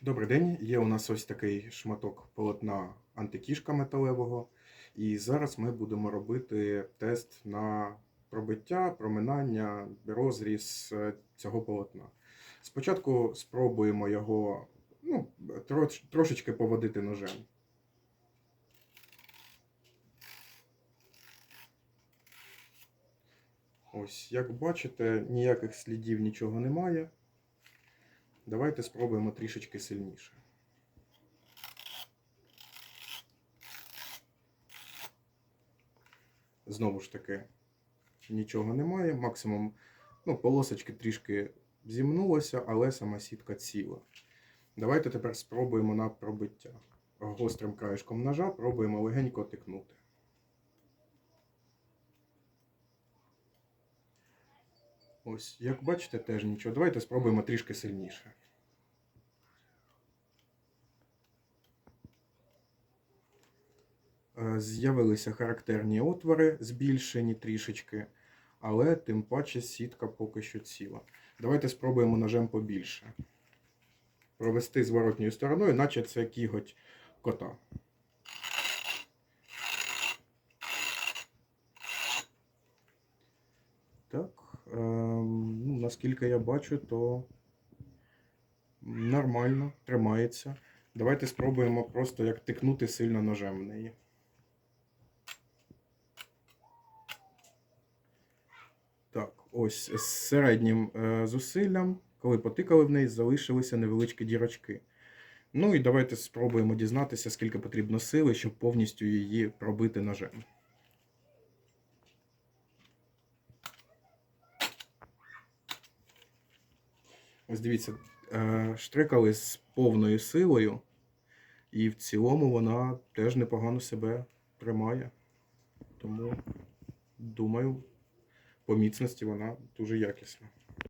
Добрий день. Є у нас ось такий шматок полотна антикішка металевого. І зараз ми будемо робити тест на пробиття, проминання, розріз е, цього полотна. Спочатку спробуємо його ну, трош- трошечки поводити ножем. Ось, як бачите, ніяких слідів нічого немає. Давайте спробуємо трішечки сильніше. Знову ж таки, нічого немає. Максимум, ну, полосочки трішки зімнулося, але сама сітка ціла. Давайте тепер спробуємо на пробиття. Гострим краєшком ножа пробуємо легенько тикнути. Ось, як бачите, теж нічого. Давайте спробуємо трішки сильніше. Е, З'явилися характерні отвори, збільшені трішечки, але тим паче сітка поки що ціла. Давайте спробуємо ножем побільше. Провести зворотньою стороною, наче це кіготь кота. Так, ну, наскільки я бачу, то нормально, тримається. Давайте спробуємо просто як тикнути сильно ножем в неї. Так, ось з середнім е, зусиллям, коли потикали в неї, залишилися невеличкі дірочки. Ну і давайте спробуємо дізнатися, скільки потрібно сили, щоб повністю її пробити ножем. Ось дивіться, е, штрикали з повною силою, і в цілому вона теж непогано себе тримає. Тому, думаю, по міцності вона дуже якісна.